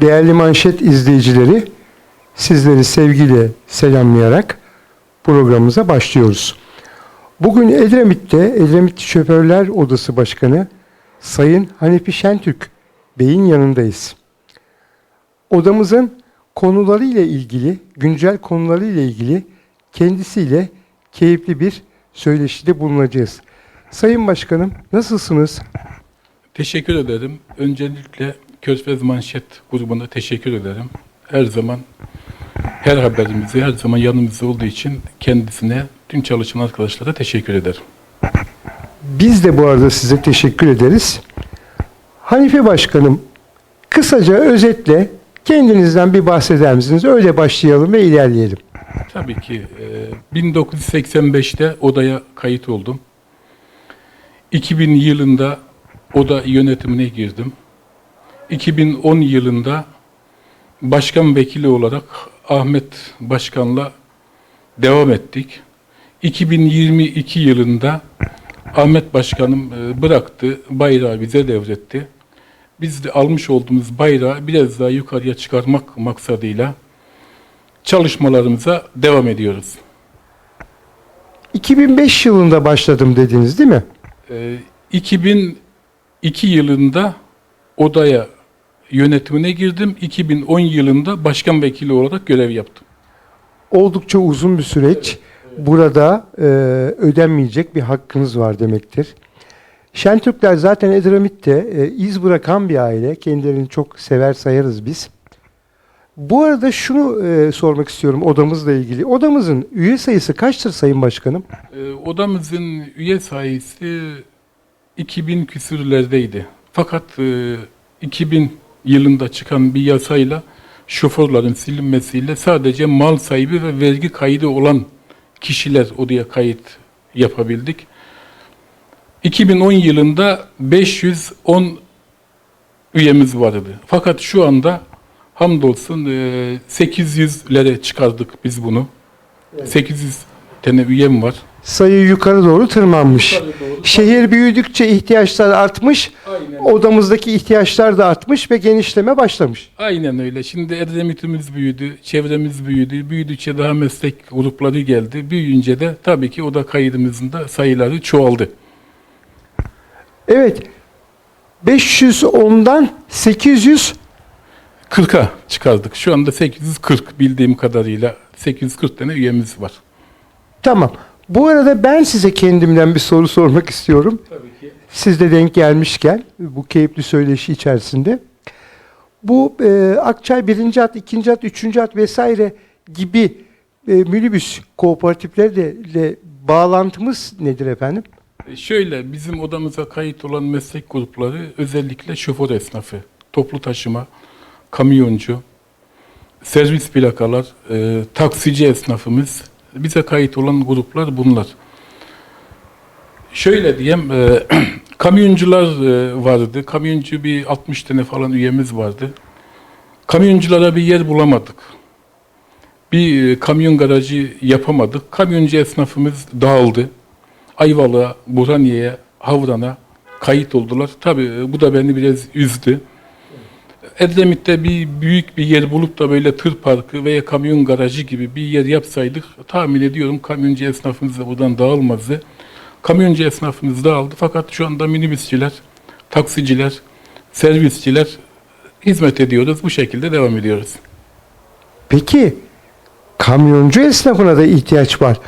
Değerli manşet izleyicileri, sizleri sevgiyle selamlayarak programımıza başlıyoruz. Bugün Edremit'te Edremit Şoförler Odası Başkanı Sayın Hanefi Şentürk Bey'in yanındayız. Odamızın konuları ile ilgili, güncel konuları ile ilgili kendisiyle keyifli bir söyleşide bulunacağız. Sayın Başkanım nasılsınız? Teşekkür ederim. Öncelikle Körfez Manşet grubuna teşekkür ederim. Her zaman her haberimizi her zaman yanımızda olduğu için kendisine, tüm çalışan arkadaşlara teşekkür ederim. Biz de bu arada size teşekkür ederiz. Hanife Başkanım, kısaca özetle kendinizden bir bahseder misiniz? Öyle başlayalım ve ilerleyelim. Tabii ki e, 1985'te odaya kayıt oldum. 2000 yılında oda yönetimine girdim. 2010 yılında başkan vekili olarak Ahmet Başkan'la devam ettik. 2022 yılında Ahmet Başkanım e, bıraktı, bayrağı bize devretti. Biz de almış olduğumuz bayrağı biraz daha yukarıya çıkarmak maksadıyla çalışmalarımıza devam ediyoruz. 2005 yılında başladım dediniz değil mi? Ee, 2002 yılında odaya yönetimine girdim. 2010 yılında başkan vekili olarak görev yaptım. Oldukça uzun bir süreç. Burada e, ödenmeyecek bir hakkınız var demektir. Şentürkler zaten Edremit'te e, iz bırakan bir aile. Kendilerini çok sever sayarız biz. Bu arada şunu e, sormak istiyorum odamızla ilgili. Odamızın üye sayısı kaçtır Sayın Başkanım? Ee, odamızın üye sayısı 2000 küsürlerdeydi. Fakat e, 2000 yılında çıkan bir yasayla şoförlerin silinmesiyle sadece mal sahibi ve vergi kaydı olan kişiler odaya kayıt yapabildik. 2010 yılında 510 üyemiz vardı. Fakat şu anda hamdolsun e, 800'lere çıkardık biz bunu. 800 tane üyem var. Sayı yukarı doğru tırmanmış. Şehir büyüdükçe ihtiyaçlar artmış. Aynen. Odamızdaki ihtiyaçlar da artmış ve genişleme başlamış. Aynen öyle. Şimdi Edremit'imiz büyüdü, çevremiz büyüdü. Büyüdükçe daha meslek grupları geldi. Büyüyünce de tabii ki oda kaydımızın da sayıları çoğaldı. Evet. 510'dan 800 40'a çıkardık. Şu anda 840 bildiğim kadarıyla 840 tane üyemiz var. Tamam. Bu arada ben size kendimden bir soru sormak istiyorum. Tabii ki. Siz de denk gelmişken bu keyifli söyleşi içerisinde. Bu e, Akçay 1. at, 2. at, 3. at vesaire gibi e, minibüs kooperatiflerle bağlantımız nedir efendim? E, Şöyle bizim odamıza kayıt olan meslek grupları özellikle şoför esnafı, toplu taşıma, kamyoncu, servis plakalar, e, taksici esnafımız bize kayıt olan gruplar bunlar. Şöyle diyeyim, e, kamyoncular e, vardı. Kamyoncu bir 60 tane falan üyemiz vardı. Kamyonculara bir yer bulamadık. Bir e, kamyon garajı yapamadık. Kamyoncu esnafımız dağıldı. Ayvalık'a, Burhaniye'ye, Havran'a kayıt oldular. Tabii e, bu da beni biraz üzdü. Edremit'te bir büyük bir yer bulup da böyle tır parkı veya kamyon garajı gibi bir yer yapsaydık tahmin ediyorum kamyoncu esnafımız da buradan dağılmazdı. Kamyoncu esnafımız dağıldı fakat şu anda minibüsçiler, taksiciler, servisçiler hizmet ediyoruz. Bu şekilde devam ediyoruz. Peki kamyoncu esnafına da ihtiyaç var.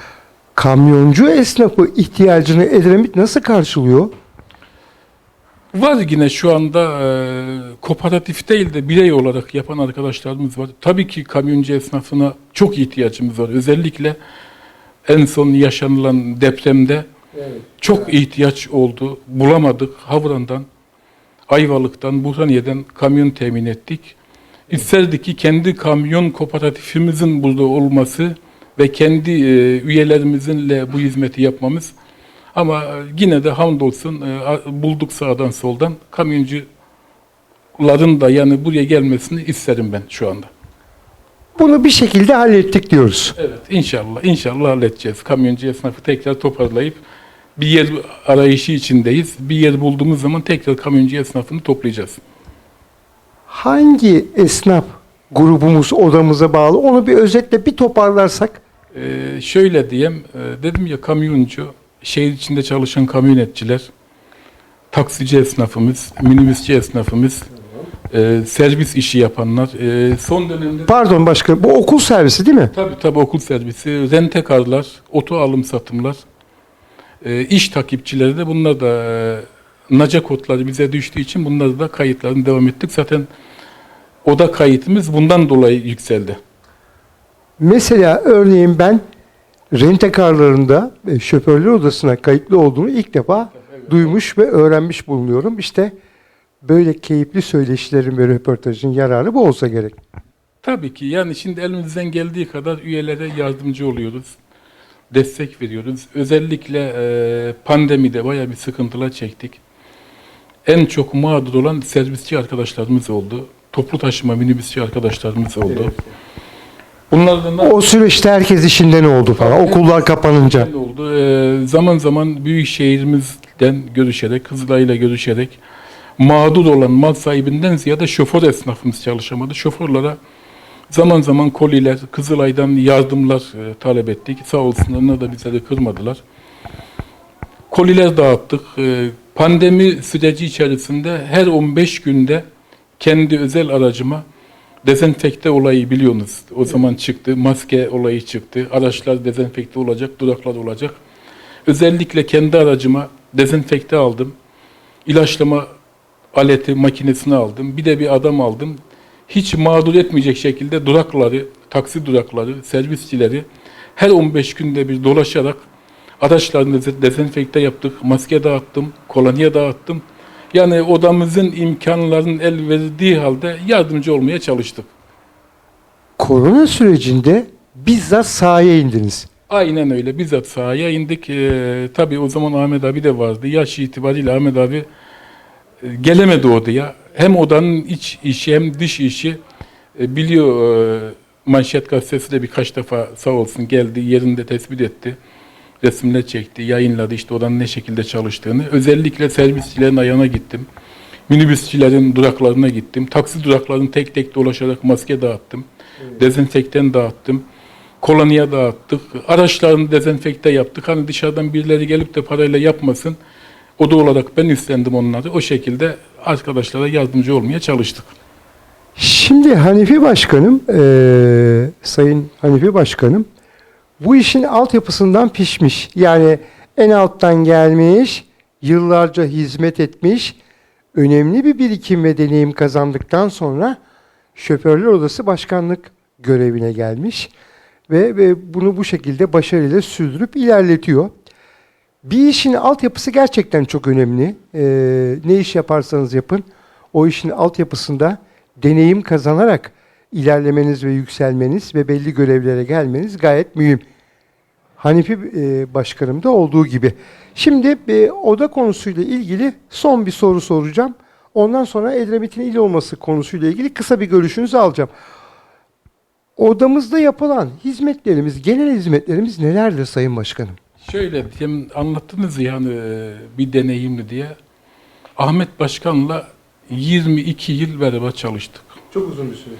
Kamyoncu esnafı ihtiyacını Edremit nasıl karşılıyor? Var yine şu anda e, kooperatif değil de birey olarak yapan arkadaşlarımız var. Tabii ki kamyoncu esnafına çok ihtiyacımız var. Özellikle en son yaşanılan depremde çok ihtiyaç oldu. Bulamadık. Havran'dan, Ayvalık'tan, Burhaniye'den kamyon temin ettik. İsterdik ki kendi kamyon kooperatifimizin burada olması ve kendi e, üyelerimizle bu hizmeti yapmamız ama e, yine de hamdolsun e, bulduk sağdan soldan kamyoncuların da yani buraya gelmesini isterim ben şu anda. Bunu bir şekilde hallettik diyoruz. Evet inşallah inşallah halledeceğiz. Kamyoncu esnafı tekrar toparlayıp bir yer arayışı içindeyiz. Bir yer bulduğumuz zaman tekrar kamyoncu esnafını toplayacağız. Hangi esnaf grubumuz odamıza bağlı? Onu bir özetle bir toparlarsak. Ee, şöyle diyeyim, e, dedim ya kamyoncu, şehir içinde çalışan kamyonetçiler, taksici esnafımız, minibüsçü esnafımız, e, servis işi yapanlar, e, son dönemde Pardon başkanım bu okul servisi değil mi? tabii tabii okul servisi, rentekarlar, oto alım satımlar, e, iş takipçileri de bunlar da e, naca kodları bize düştüğü için bunları da kayıtlarını devam ettik. Zaten oda kayıtımız bundan dolayı yükseldi. Mesela örneğin ben rentekarlarında e, şoförler odasına kayıtlı olduğunu ilk defa duymuş ve öğrenmiş bulunuyorum. İşte böyle keyifli söyleşilerin ve röportajın yararı bu olsa gerek. Tabii ki yani şimdi elimizden geldiği kadar üyelere yardımcı oluyoruz. Destek veriyoruz. Özellikle e, pandemide bayağı bir sıkıntılar çektik. En çok mağdur olan servisçi arkadaşlarımız oldu. Toplu taşıma minibüsçü arkadaşlarımız oldu. Bunlardan da O süreçte herkes işinden oldu falan. Okullar kapanınca. Oldu. E, zaman zaman büyük şehrimizden görüşerek, Kızılay'la görüşerek mağdur olan mal sahibinden ziyade şoför esnafımız çalışamadı. Şoförlere zaman zaman koliler, Kızılay'dan yardımlar e, talep ettik. Sağ olsunlar onlar da bize de kırmadılar. Koliler dağıttık. E, pandemi süreci içerisinde her 15 günde kendi özel aracıma dezenfekte olayı biliyorsunuz. O zaman çıktı. Maske olayı çıktı. Araçlar dezenfekte olacak, duraklar olacak. Özellikle kendi aracıma dezenfekte aldım. İlaçlama aleti makinesini aldım. Bir de bir adam aldım. Hiç mağdur etmeyecek şekilde durakları, taksi durakları, servisçileri her 15 günde bir dolaşarak araçlarını dez- dezenfekte yaptık. Maske dağıttım, kolonya dağıttım. Yani odamızın imkanlarının el verdiği halde yardımcı olmaya çalıştık. Korona sürecinde bizzat sahaya indiniz. Aynen öyle. Bizzat sahaya indik. Ee, tabii o zaman Ahmet abi de vardı. Yaş itibariyle Ahmet abi e, gelemedi odaya. Hem odanın iç işi hem dış işi e, biliyor. E, Manşet gazetesi de birkaç defa sağ olsun geldi. Yerinde tespit etti. Resimler çekti. Yayınladı işte odanın ne şekilde çalıştığını. Özellikle servisçilerin ayağına gittim. Minibüsçilerin duraklarına gittim. Taksi duraklarını tek tek dolaşarak maske dağıttım. Dezenfektan dağıttım. Kolonya dağıttık. Araçlarını dezenfekte yaptık. Hani dışarıdan birileri gelip de parayla yapmasın. Oda olarak ben üstlendim onları. O şekilde arkadaşlara yardımcı olmaya çalıştık. Şimdi Hanifi Başkanım, eee, Sayın Hanifi Başkanım, bu işin altyapısından pişmiş. Yani en alttan gelmiş, yıllarca hizmet etmiş, önemli bir birikim ve deneyim kazandıktan sonra Şoförler Odası Başkanlık görevine gelmiş ve, ve bunu bu şekilde başarıyla sürdürüp ilerletiyor. Bir işin altyapısı gerçekten çok önemli. Ee, ne iş yaparsanız yapın, o işin altyapısında deneyim kazanarak ilerlemeniz ve yükselmeniz ve belli görevlere gelmeniz gayet mühim. Hanifi e, Başkanım da olduğu gibi. Şimdi e, oda konusuyla ilgili son bir soru soracağım. Ondan sonra Edremit'in il olması konusuyla ilgili kısa bir görüşünüzü alacağım. Odamızda yapılan hizmetlerimiz, genel hizmetlerimiz nelerdir Sayın Başkanım? Şöyle diyeyim anlattınız yani e, bir deneyimli diye. Ahmet Başkan'la 22 yıl beraber çalıştık. Çok uzun bir süre.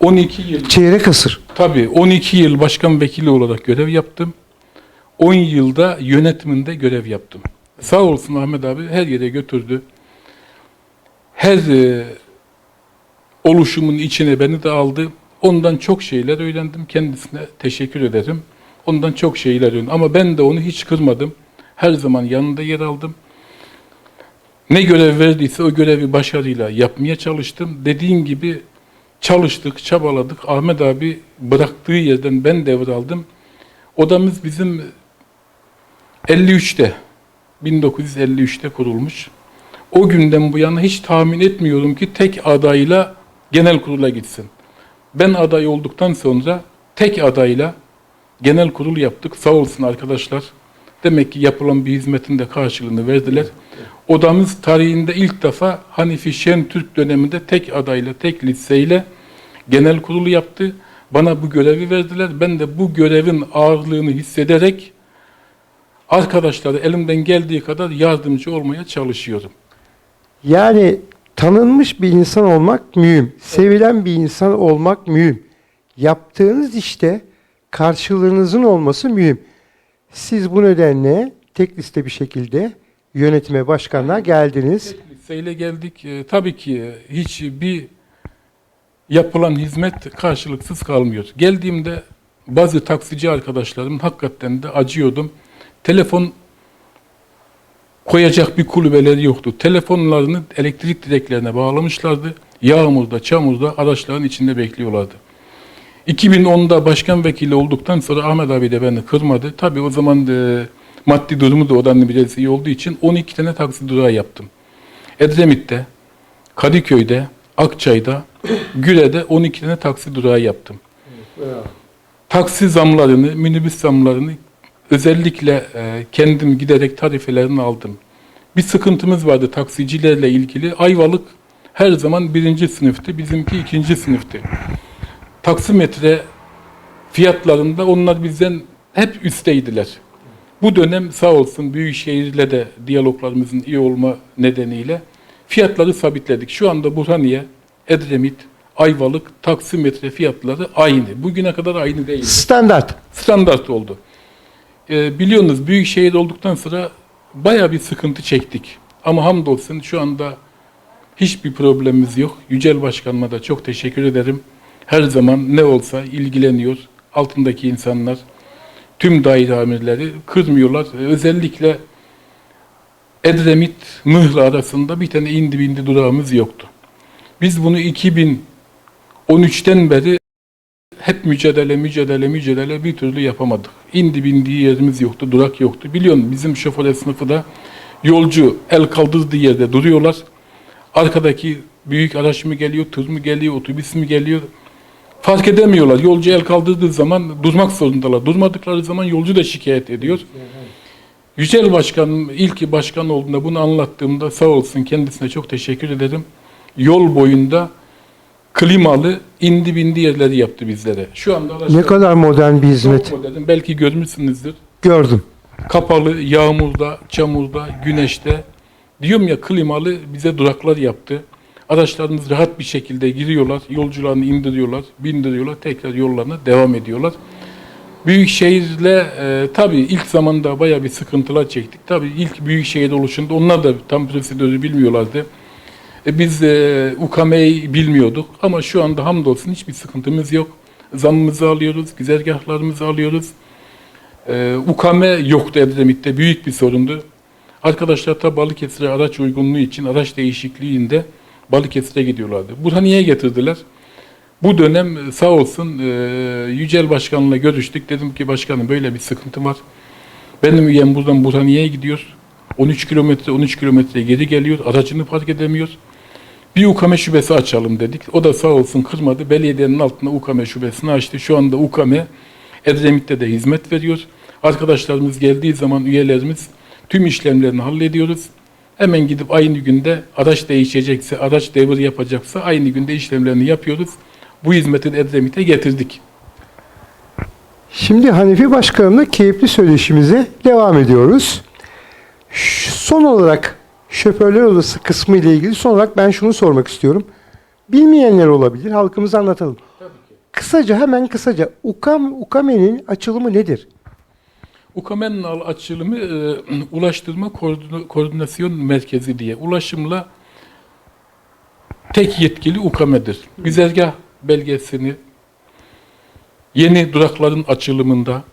12 yıl Çeyrek asır. Tabii 12 yıl başkan vekili olarak görev yaptım. 10 yılda yönetiminde görev yaptım. Sağ olsun Ahmet abi her yere götürdü. Her e, oluşumun içine beni de aldı. Ondan çok şeyler öğrendim. Kendisine teşekkür ederim. Ondan çok şeyler öğrendim. Ama ben de onu hiç kırmadım. Her zaman yanında yer aldım. Ne görev verdiyse o görevi başarıyla yapmaya çalıştım. Dediğim gibi çalıştık, çabaladık. Ahmet abi bıraktığı yerden ben devraldım. Odamız bizim 53'te, 1953'te kurulmuş. O günden bu yana hiç tahmin etmiyorum ki tek adayla genel kurula gitsin. Ben aday olduktan sonra tek adayla genel kurul yaptık. Sağ olsun arkadaşlar. Demek ki yapılan bir hizmetin de karşılığını verdiler. Odamız tarihinde ilk defa Hanifi Şentürk döneminde tek adayla, tek liseyle genel kurulu yaptı. Bana bu görevi verdiler. Ben de bu görevin ağırlığını hissederek arkadaşlara elimden geldiği kadar yardımcı olmaya çalışıyorum. Yani Tanınmış bir insan olmak mühim. Sevilen bir insan olmak mühim. Yaptığınız işte karşılığınızın olması mühim. Siz bu nedenle tek liste bir şekilde yönetime başkanlığa geldiniz. Tek listeyle geldik. Ee, tabii ki hiçbir yapılan hizmet karşılıksız kalmıyor. Geldiğimde bazı taksici arkadaşlarım hakikaten de acıyordum. Telefon koyacak bir kulübeleri yoktu. Telefonlarını elektrik direklerine bağlamışlardı. Yağmurda, çamurda araçların içinde bekliyorlardı. 2010'da başkan vekili olduktan sonra Ahmet abi de beni kırmadı. Tabii o zaman da maddi durumu da odanın biraz iyi olduğu için 12 tane taksi durağı yaptım. Edremit'te, Kadıköy'de, Akçay'da, Güle'de 12 tane taksi durağı yaptım. Taksi zamlarını, minibüs zamlarını özellikle e, kendim giderek tarifelerini aldım. Bir sıkıntımız vardı taksicilerle ilgili. Ayvalık her zaman birinci sınıftı, bizimki ikinci sınıftı. Taksimetre fiyatlarında onlar bizden hep üstteydiler. Bu dönem sağ olsun Büyükşehir'le de diyaloglarımızın iyi olma nedeniyle fiyatları sabitledik. Şu anda Burhaniye, Edremit, Ayvalık, taksimetre fiyatları aynı. Bugüne kadar aynı değil. Standart. Standart oldu. Ee, biliyorsunuz Büyükşehir olduktan sonra baya bir sıkıntı çektik. Ama hamdolsun şu anda hiçbir problemimiz yok. Yücel Başkanıma da çok teşekkür ederim. Her zaman ne olsa ilgileniyor. Altındaki insanlar, tüm daire amirleri kırmıyorlar. Ee, Özellikle Edremit, Mıhla arasında bir tane indi bindi durağımız yoktu. Biz bunu 2013'ten beri hep mücadele, mücadele, mücadele bir türlü yapamadık. İndi bindiği yerimiz yoktu, durak yoktu. Biliyorsun bizim şoför sınıfı da yolcu el kaldırdığı yerde duruyorlar. Arkadaki büyük araç mı geliyor, tır mı geliyor, otobüs mü geliyor fark edemiyorlar. Yolcu el kaldırdığı zaman durmak zorundalar. Durmadıkları zaman yolcu da şikayet ediyor. Yücel Başkanım ilk başkan olduğunda bunu anlattığımda sağ olsun kendisine çok teşekkür ederim. Yol boyunda klimalı indi bindi yerleri yaptı bizlere. Şu anda araçlar- Ne kadar modern bir hizmet. Modern. Belki görmüşsünüzdür. Gördüm. Kapalı, yağmurda, çamurda, güneşte. Diyorum ya klimalı bize duraklar yaptı. Araçlarımız rahat bir şekilde giriyorlar, yolcularını indiriyorlar, bindiriyorlar, tekrar yollarına devam ediyorlar. Büyükşehir'le e, tabii ilk zamanda bayağı bir sıkıntılar çektik. Tabii ilk Büyükşehir oluşunda onlar da tam prosedürü bilmiyorlardı. E, biz e, UKM'yi bilmiyorduk ama şu anda hamdolsun hiçbir sıkıntımız yok. Zammımızı alıyoruz, güzergahlarımızı alıyoruz. E, UKM yoktu Edremit'te, büyük bir sorundu. Arkadaşlar da Balıkesir'e araç uygunluğu için araç değişikliğinde Balıkesir'e gidiyorlardı. Burhaniye'ye getirdiler. Bu dönem e, sağ olsun e, Yücel Başkan'la görüştük. Dedim ki başkanım böyle bir sıkıntı var. Benim üyem buradan Burhaniye'ye gidiyor. 13 kilometre 13 kilometre geri geliyor. Aracını park edemiyor. Bir UKM şubesi açalım dedik. O da sağ olsun kırmadı. Belediyenin altına UKM şubesini açtı. Şu anda UKM Edremit'te de hizmet veriyor. Arkadaşlarımız geldiği zaman üyelerimiz tüm işlemlerini hallediyoruz. Hemen gidip aynı günde araç değişecekse, araç devir yapacaksa aynı günde işlemlerini yapıyoruz. Bu hizmeti de Edremit'e getirdik. Şimdi Hanefi Başkanım'la keyifli söyleşimize devam ediyoruz. Son olarak şoförler odası kısmı ile ilgili son olarak ben şunu sormak istiyorum. Bilmeyenler olabilir, halkımıza anlatalım. Kısaca hemen kısaca UKAM, UKAME'nin açılımı nedir? UKAME'nin al- açılımı e, Ulaştırma Koordina- Koordinasyon Merkezi diye. Ulaşımla tek yetkili UKAME'dir. Güzergah belgesini yeni durakların açılımında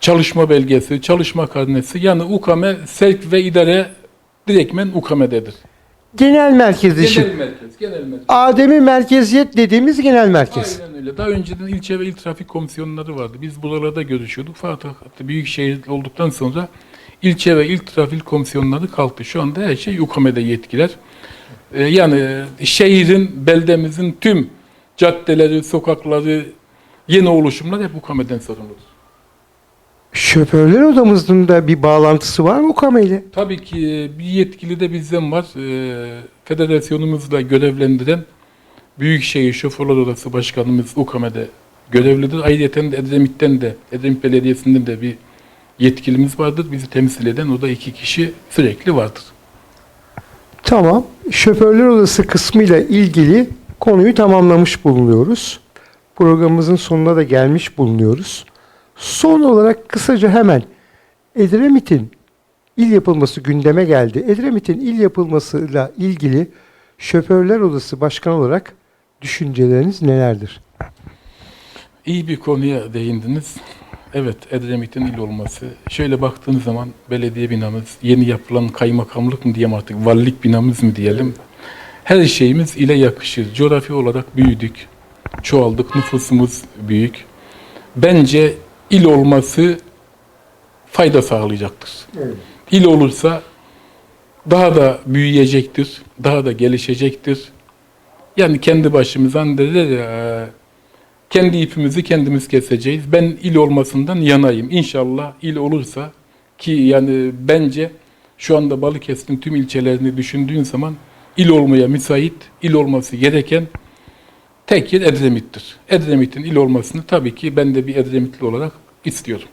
çalışma belgesi, çalışma karnesi yani UKAME sevk ve idare direktmen UKAME'dedir. Genel merkez dışı. Genel merkez, genel merkez. Ademi merkeziyet dediğimiz genel merkez. Aynen öyle. Daha önceden ilçe ve il trafik komisyonları vardı. Biz buralarda görüşüyorduk. Fakat büyük şehir olduktan sonra ilçe ve il trafik komisyonları kalktı. Şu anda her şey UKAME'de yetkiler. Ee, yani şehrin, beldemizin tüm caddeleri, sokakları, yeni oluşumlar hep UKAME'den sorumludur. Şoförler odamızın da bir bağlantısı var mı UKAME ile? Tabii ki e, bir yetkili de bizden var. Ee, Federasyonumuzla görevlendiren Büyükşehir Şoförler Odası Başkanımız UKAME'de görevlidir. Ayrıca de Edremit'ten de, Edremit Belediyesi'nden de bir yetkilimiz vardır. Bizi temsil eden o da iki kişi sürekli vardır. Tamam. Şoförler odası kısmıyla ilgili konuyu tamamlamış bulunuyoruz. Programımızın sonuna da gelmiş bulunuyoruz. Son olarak kısaca hemen Edremit'in il yapılması gündeme geldi. Edremit'in il yapılmasıyla ilgili şoförler odası başkanı olarak düşünceleriniz nelerdir? İyi bir konuya değindiniz. Evet, Edremit'in il olması. Şöyle baktığınız zaman belediye binamız, yeni yapılan kaymakamlık mı diyeyim artık, valilik binamız mı diyelim. Her şeyimiz ile yakışır. Coğrafi olarak büyüdük, çoğaldık, nüfusumuz büyük. Bence il olması fayda sağlayacaktır. İl olursa daha da büyüyecektir, daha da gelişecektir. Yani kendi başımızdan derler ya, e, kendi ipimizi kendimiz keseceğiz. Ben il olmasından yanayım. İnşallah il olursa ki yani bence şu anda Balıkesir'in tüm ilçelerini düşündüğün zaman il olmaya müsait, il olması gereken tek yer Edremit'tir. Edremit'in il olmasını tabii ki ben de bir Edremitli olarak istiyorum.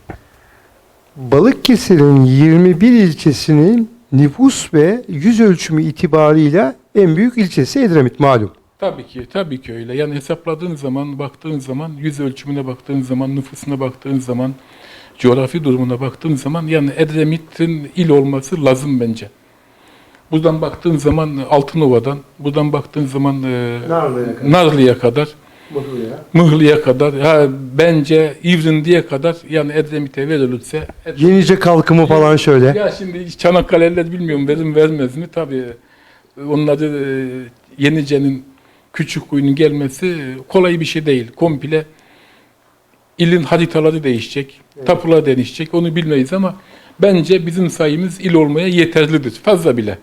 Balıkesir'in 21 ilçesinin nüfus ve yüz ölçümü itibarıyla en büyük ilçesi Edremit malum. Tabii ki, tabii ki öyle. Yani hesapladığın zaman, baktığın zaman, yüz ölçümüne baktığın zaman, nüfusuna baktığın zaman, coğrafi durumuna baktığın zaman yani Edremit'in il olması lazım bence. Buradan baktığın zaman Altınova'dan, buradan baktığın zaman e, Narlı'ya kadar. Narlı'ya kadar, Mıhlı'ya kadar, ha, bence İvrindi'ye kadar yani Edremit'e verilirse Ed- Yenice kalkımı falan şöyle. ya şimdi Çanakkale'liler bilmiyorum verim vermez mi? Tabii onları e, Yenice'nin küçük kuyunun gelmesi e, kolay bir şey değil. Komple ilin haritaları değişecek, tapular değişecek onu bilmeyiz ama bence bizim sayımız il olmaya yeterlidir. Fazla bile.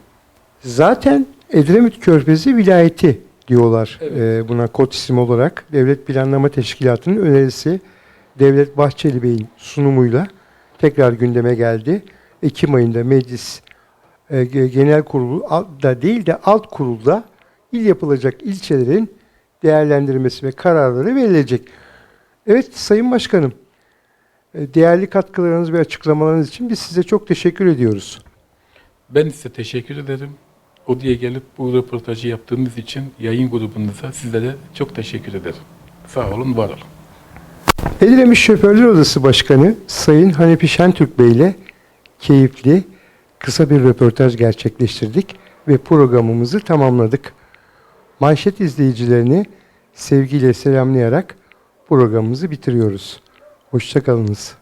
Zaten Edremit Körfezi vilayeti diyorlar Evet. e, buna kod isim olarak. Devlet Planlama Teşkilatı'nın önerisi Devlet Bahçeli Bey'in sunumuyla tekrar gündeme geldi. Ekim ayında meclis e, ge- genel kurulu da değil de alt kurulda il yapılacak ilçelerin değerlendirmesi ve kararları verilecek. Evet Sayın Başkanım, e, değerli katkılarınız ve açıklamalarınız için biz size çok teşekkür ediyoruz. Ben size teşekkür ederim. Odaya gelip bu röportajı yaptığınız için yayın grubunuza sizlere çok teşekkür ederim. Sağ olun, var olun. Edremit Şoförler Odası Başkanı Sayın Hanefi Şentürk Bey ile keyifli, kısa bir röportaj gerçekleştirdik ve programımızı tamamladık. Manşet izleyicilerini sevgiyle selamlayarak programımızı bitiriyoruz. Hoşçakalınız.